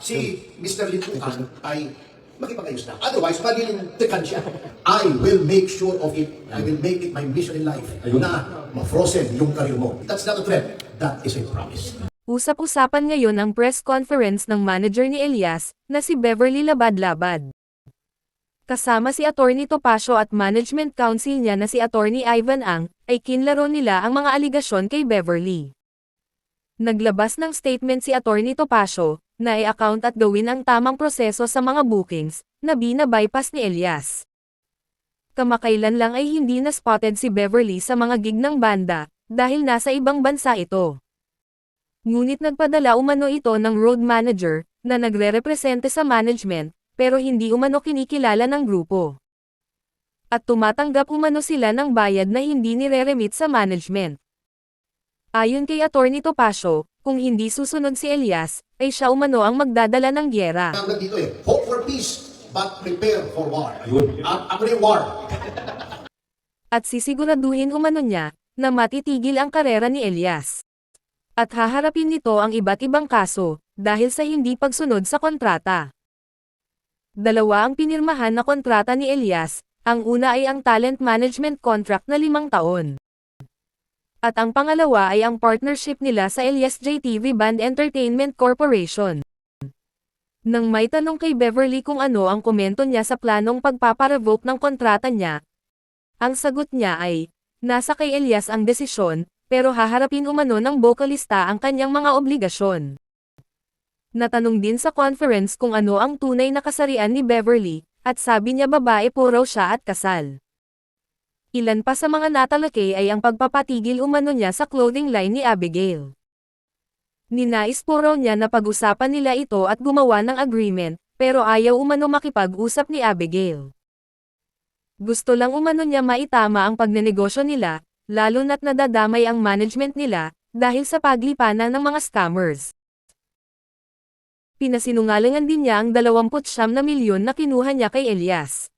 si Mr. Lintuan ay makipag-ayos na. Otherwise, palilintikan siya. I will make sure of it. I will make it my mission in life na ma-frozen yung career mo. That's not a threat. That is a promise. Usap-usapan ngayon ang press conference ng manager ni Elias, na si Beverly Labad-Labad. Kasama si Attorney Topacio at Management Council niya na si Attorney Ivan Ang, ay kinlaro nila ang mga aligasyon kay Beverly. Naglabas ng statement si Attorney Topacio, na i-account at gawin ang tamang proseso sa mga bookings, na bina-bypass ni Elias. Kamakailan lang ay hindi na spotted si Beverly sa mga gig ng banda, dahil nasa ibang bansa ito. Ngunit nagpadala umano ito ng road manager, na nagre-represente sa management, pero hindi umano kinikilala ng grupo. At tumatanggap umano sila ng bayad na hindi nire-remit sa management. Ayon kay Attorney Topacio, kung hindi susunod si Elias, ay siya umano ang magdadala ng gyera. Dito eh, hope for peace, but prepare for war. At ako war. At sisiguraduhin umano niya, na matitigil ang karera ni Elias. At haharapin nito ang iba't ibang kaso, dahil sa hindi pagsunod sa kontrata. Dalawa ang pinirmahan na kontrata ni Elias, ang una ay ang talent management contract na limang taon. At ang pangalawa ay ang partnership nila sa Elias JTV Band Entertainment Corporation. Nang may tanong kay Beverly kung ano ang komento niya sa planong pagpaparevoke ng kontrata niya, ang sagot niya ay, nasa kay Elias ang desisyon, pero haharapin umano ng bokalista ang kanyang mga obligasyon. Natanong din sa conference kung ano ang tunay na kasarian ni Beverly, at sabi niya babae po raw siya at kasal. Ilan pa sa mga natalakay ay ang pagpapatigil umano niya sa clothing line ni Abigail. Ninais po raw niya na pag-usapan nila ito at gumawa ng agreement, pero ayaw umano makipag-usap ni Abigail. Gusto lang umano niya maitama ang pagnenegosyo nila, lalo na't nadadamay ang management nila, dahil sa paglipanan ng mga scammers. Pinasinungalingan din niya ang 29 na milyon na kinuha niya kay Elias.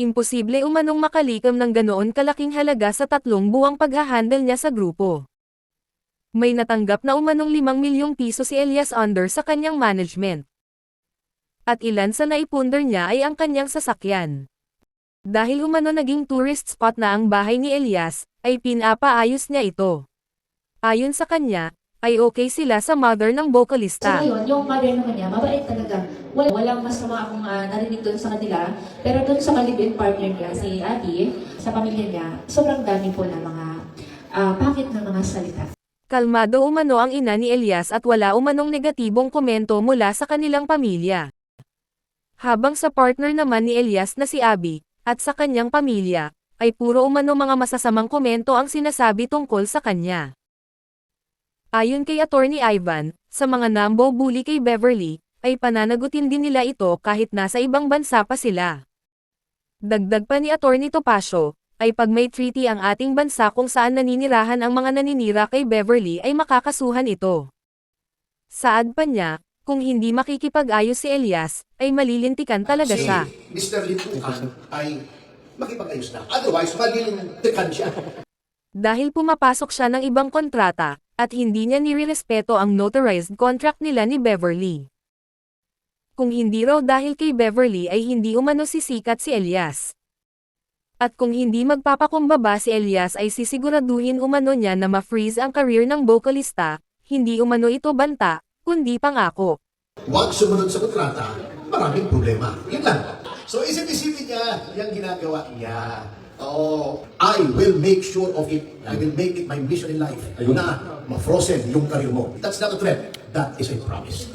Imposible umanong makalikam ng ganoon kalaking halaga sa tatlong buwang paghahandle niya sa grupo. May natanggap na umanong 5 milyong piso si Elias under sa kanyang management. At ilan sa naipunder niya ay ang kanyang sasakyan. Dahil umano naging tourist spot na ang bahay ni Elias, ay pinapaayos niya ito. Ayon sa kanya, ay okay sila sa mother ng So vocalista. ngayon, yung mother naman niya, mabait talaga. Wala, walang masama akong ah, narinig doon sa kanila. Pero doon sa kalibin partner niya, si Abby, sa pamilya niya, sobrang dami po ng mga ah, pakit ng mga salita. Kalmado umano ang ina ni Elias at wala umanong negatibong komento mula sa kanilang pamilya. Habang sa partner naman ni Elias na si Abby, at sa kanyang pamilya, ay puro umano mga masasamang komento ang sinasabi tungkol sa kanya. Ayon kay Attorney Ivan, sa mga nambo bully kay Beverly, ay pananagutin din nila ito kahit nasa ibang bansa pa sila. Dagdag pa ni Attorney Topacio, ay pag may treaty ang ating bansa kung saan naninirahan ang mga naninira kay Beverly ay makakasuhan ito. Saad pa niya, kung hindi makikipag-ayos si Elias, ay malilintikan talaga si siya. Mr. Lintuan ay makipag-ayos na. Otherwise, palilintikan siya. Dahil pumapasok siya ng ibang kontrata, at hindi niya nirerespeto ang notarized contract nila ni Beverly. Kung hindi raw dahil kay Beverly ay hindi umano sisikat si Elias. At kung hindi magpapakumbaba si Elias ay sisiguraduhin umano niya na ma-freeze ang career ng vocalista, hindi umano ito banta, kundi pangako. Huwag sumunod sa kontrata, maraming problema. Yun lang. So isip-isipin niya, yung ginagawa niya. Oo, I will make sure of it. I will make it my mission in life na ma-frozen yung career mo. That's not a threat. That is a promise.